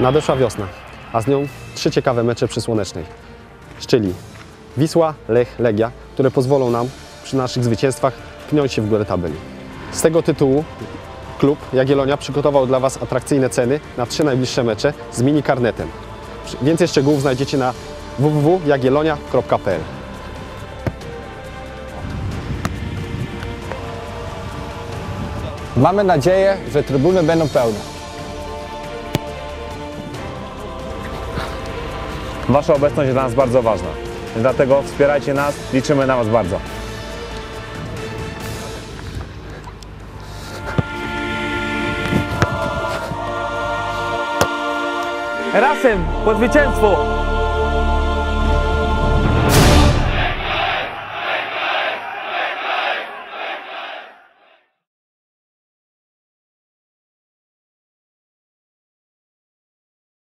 Nadeszła wiosna, a z nią trzy ciekawe mecze przy Słonecznej. Czyli Wisła, Lech, Legia, które pozwolą nam przy naszych zwycięstwach pchnąć się w górę tabeli. Z tego tytułu klub Jagiellonia przygotował dla Was atrakcyjne ceny na trzy najbliższe mecze z mini karnetem. Więcej szczegółów znajdziecie na www.jagiellonia.pl Mamy nadzieję, że trybuny będą pełne. Wasza obecność jest dla nas bardzo ważna. Dlatego wspierajcie nas, liczymy na Was bardzo. Razem po zwycięstwo!